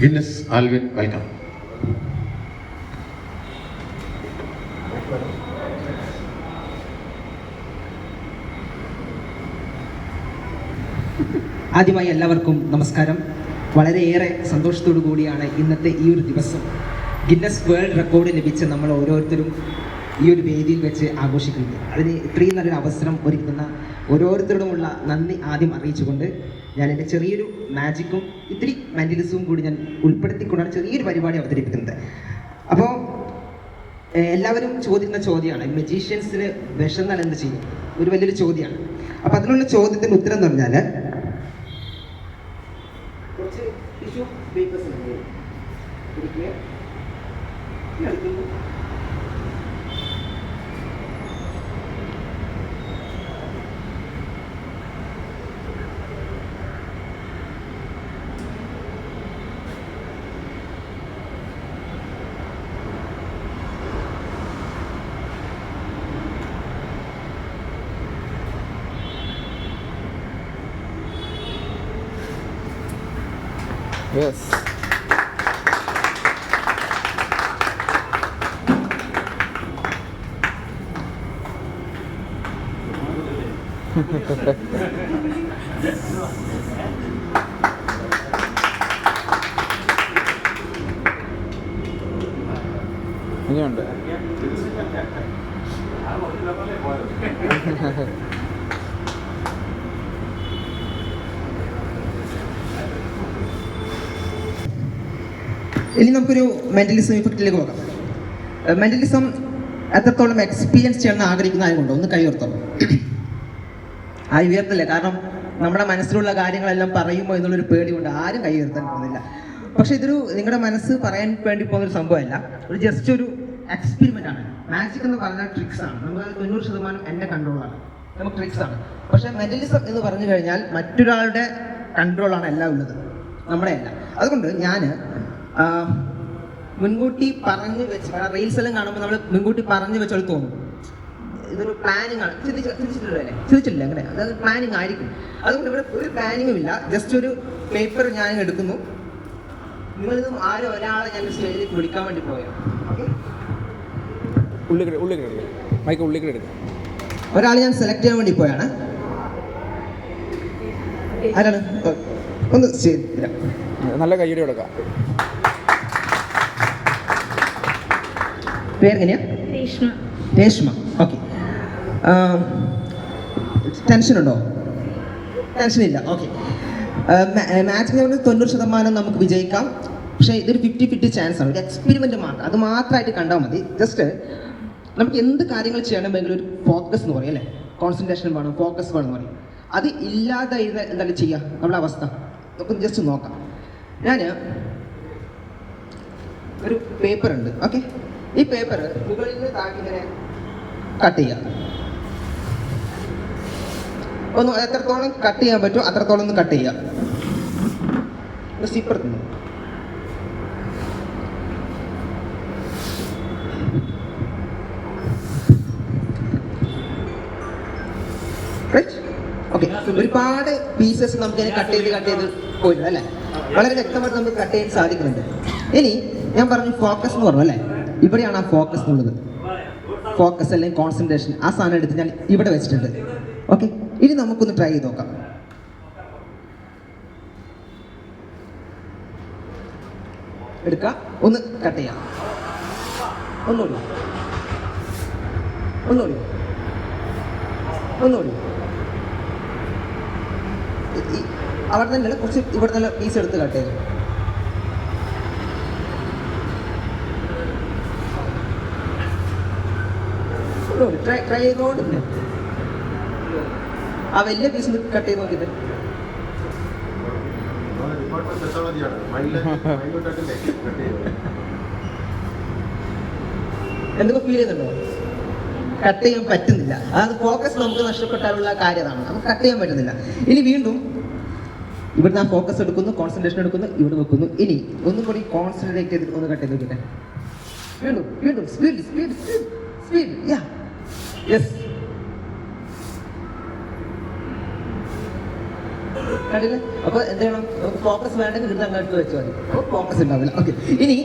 Guinness Alvin welcome. ആദ്യമായി എല്ലാവർക്കും നമസ്കാരം. വളരെയേറെ സന്തോഷത്തോടു കൂടിയാണ് ഇന്നത്തെ ഈ ഒരു ദിവസം. ഗിന്നസ് വേൾഡ് റെക്കോർഡ് ലഭിച്ച നമ്മൾ ഓരോരുത്തരും ഈ ഒരു വേദിയിൽ വെച്ച് ആഘോഷിക്കുന്നത് അതിന് ഇത്രയും നല്ലൊരു അവസരം ഒരുക്കുന്ന ഓരോരുത്തരോടുമുള്ള നന്ദി ആദ്യം അറിയിച്ചുകൊണ്ട് ഞാൻ എന്റെ ചെറിയൊരു മാജിക്കും ഇത്തിരി മെന്റലിസവും കൂടി ഞാൻ ഉൾപ്പെടുത്തിക്കൊണ്ടാണ് ചെറിയൊരു പരിപാടി അവതരിപ്പിക്കുന്നത്. അപ്പോൾ എല്ലാവരും ചോദിക്കുന്ന ചോദ്യമാണ്. മെജീഷ്യൻസിന് വിഷം എന്നാൽ എന്ത് ചെയ്യും ഒരു വലിയൊരു ചോദ്യമാണ്. അപ്പോൾ അതിനുള്ള ചോദ്യത്തിന്റെ ഉത്തരം എന്ന് പറഞ്ഞാൽ കുറച്ച് ടിഷ്യൂ പേപ്പേഴ്സ് ഉണ്ട് Yes. ഇനിയുണ്ട് ഇനി നമുക്കൊരു മെന്റലിസം ഇഫക്റ്റിലേക്ക് പോകാം മെന്റലിസം എത്രത്തോളം എക്സ്പീരിയൻസ് ചെയ്യണം ആഗ്രഹിക്കുന്ന ആരുമുണ്ടോ? ഒന്ന് കൈ ഉയർത്തോ ആ ഉയർത്തില്ല? കാരണം നമ്മുടെ മനസ്സിലുള്ള കാര്യങ്ങളെല്ലാം പറയുമ്പോൾ എന്നുള്ളൊരു പേടിയുണ്ട്. ആരും കൈ ഉയർത്താൻ പോകുന്നില്ല. പക്ഷെ ഇതൊരു നിങ്ങളുടെ മനസ്സ് പറയാൻ വേണ്ടി പോകുന്ന ഒരു സംഭവമല്ല. ഒരു ജസ്റ്റ് ഒരു എക്സ്പെരിമെന്റ് ആണ്. മാജിക് എന്ന് പറഞ്ഞാൽ ട്രിക്സ് ആണ്. നമുക്ക് തൊണ്ണൂറ് ശതമാനം എന്റെ കൺട്രോളാണ് നമുക്ക് ട്രിക്സ് ആണ്. പക്ഷെ മെന്റലിസം എന്ന് പറഞ്ഞു കഴിഞ്ഞാൽ മറ്റൊരാളുടെ കൺട്രോളാണ് എല്ലാം ഉള്ളത്. നമ്മുടെ അല്ല അതുകൊണ്ട് ഞാൻ മുൻകൂട്ടി പറഞ്ഞു വെച്ച് റീൽസ് എല്ലാം കാണുമ്പോൾ നമ്മൾ മുൻകൂട്ടി പറഞ്ഞു വെച്ചാൽ തോന്നും. ഇതൊരു പ്ലാനിങ് ആണ്. ചിന്തിച്ച ചിന്തിച്ചിട്ടില്ലേ ചിന്തിച്ചിട്ടില്ല അങ്ങനെ. അതായത് പ്ലാനിങ് ആയിരിക്കും. അതുകൊണ്ട് ഇവിടെ ഒരു പ്ലാനിങ്ങും ഇല്ല. ജസ്റ്റ് ഒരു പേപ്പർ ഞാൻ എടുക്കുന്നു. നിങ്ങളിതും ആരും ഒരാളെ ഞാൻ സ്റ്റേജിലേക്ക് വിളിക്കാൻ വേണ്ടി പോയോ? മൈക്ക് ഉള്ളിൽ ഒരാളെ ഞാൻ സെലക്ട് ചെയ്യാൻ വേണ്ടി പോയാണ്. ആരാണ്? ഒന്ന് നല്ല കൈയ്യടി കൊടുക്കാം. പേരെങ്ങനെയാ? രേഷ്മ. രേഷ്മ. ഓക്കെ ടെൻഷൻ ഇല്ല. ഓക്കെ മാക്സിമം തൊണ്ണൂറ് ശതമാനം നമുക്ക് വിജയിക്കാം. പക്ഷേ ഇതൊരു ഫിഫ്റ്റി ഫിഫ്റ്റി ചാൻസ് ആണ്. ഒരു എക്സ്പെരിമെന്റ് മാത്രം. അത് മാത്രമായിട്ട് കണ്ടാൽ മതി. ജസ്റ്റ് നമുക്ക് എന്ത് കാര്യങ്ങൾ ചെയ്യണമെങ്കിൽ ഒരു ഫോക്കസ് എന്ന് പറയും അല്ലേ? കോൺസെൻട്രേഷൻ വേണം ഫോക്കസ് വേണം എന്ന് പറയും. അത് ഇല്ലാതെ എന്താണ് ചെയ്യുക നമ്മുടെ അവസ്ഥ. നമുക്ക് ജസ്റ്റ് നോക്കാം. ഞാൻ ഒരു പേപ്പർ ഉണ്ട്. ഓക്കെ ഈ പേപ്പർ മുകളിൽ നിന്ന് താഴെ കട്ട് ചെയ്യാം. ഒന്ന് എത്രത്തോളം കട്ട് ചെയ്യാൻ പറ്റുമോ അത്രത്തോളം ഒന്ന് കട്ട് ചെയ്യാം. സിപ്പർ തിന്നു ഒരുപാട് പീസസ് നമുക്ക് കട്ട് ചെയ്ത് കട്ട് ചെയ്ത് പോയിട്ടുണ്ട് അല്ലേ? വളരെ വ്യക്തമായിട്ട് നമുക്ക് കട്ട് ചെയ്യാൻ സാധിക്കുന്നുണ്ട്. ഇനി ഞാൻ പറഞ്ഞു ഫോക്കസ് എന്ന് പറഞ്ഞു അല്ലേ? ഇവിടെയാണ് ആ ഫോക്കസ് എന്നുള്ളത്. ഫോക്കസ് അല്ലെങ്കിൽ കോൺസെൻട്രേഷൻ ആ സാധനം എടുത്ത് ഞാൻ ഇവിടെ വെച്ചിട്ടുണ്ട്. ഓക്കെ ഇനി നമുക്കൊന്ന് ട്രൈ ചെയ്ത് നോക്കാം. എടുക്കാം. ഒന്ന് കട്ട് ചെയ്യാം. ഒന്നുകൂടി. ഈ- ഈ- അവിടെ തന്നെ കുറച്ച് ഇവിടെ നല്ല പീസ് എടുത്ത് കട്ട് ചെയ്തു ട്രൈ ട്രൈ ചെയ്തുകൊണ്ട് ആ വലിയ പീസ് കട്ട് ചെയ്ത് നോക്കിയിട്ട്. എന്തൊക്കെ ഫീൽ ചെയ്യുന്നുണ്ടോ? കട്ട് ചെയ്യാൻ പറ്റുന്നില്ല. അതായത് ഫോക്കസ് നമുക്ക് നഷ്ടപ്പെട്ടാലുള്ള കാര്യതാണ് നമുക്ക് കട്ട് ചെയ്യാൻ പറ്റുന്നില്ല. ഇനി വീണ്ടും ഇവിടുന്ന് ആ ഫോക്കസ് എടുക്കുന്നു കോൺസെൻട്രേഷൻ എടുക്കുന്നു ഇവിടെ വെക്കുന്നു. ഇനി ഒന്നും കൂടി കോൺസെൻട്രേറ്റ് ചെയ്ത് ഒന്ന് കട്ട് ചെയ്ത് നോക്കിട്ടെ വീണ്ടും വീണ്ടും speed speed speed speed yeah yes അപ്പോൾ എന്ത് ഫോക്കസ് വേണ്ടെങ്കിൽ ഇത് അങ്ങോട്ട് വെച്ചാൽ മതി. ഫോക്കസ് ഉണ്ടാവില്ല ഓക്കെ ഇനി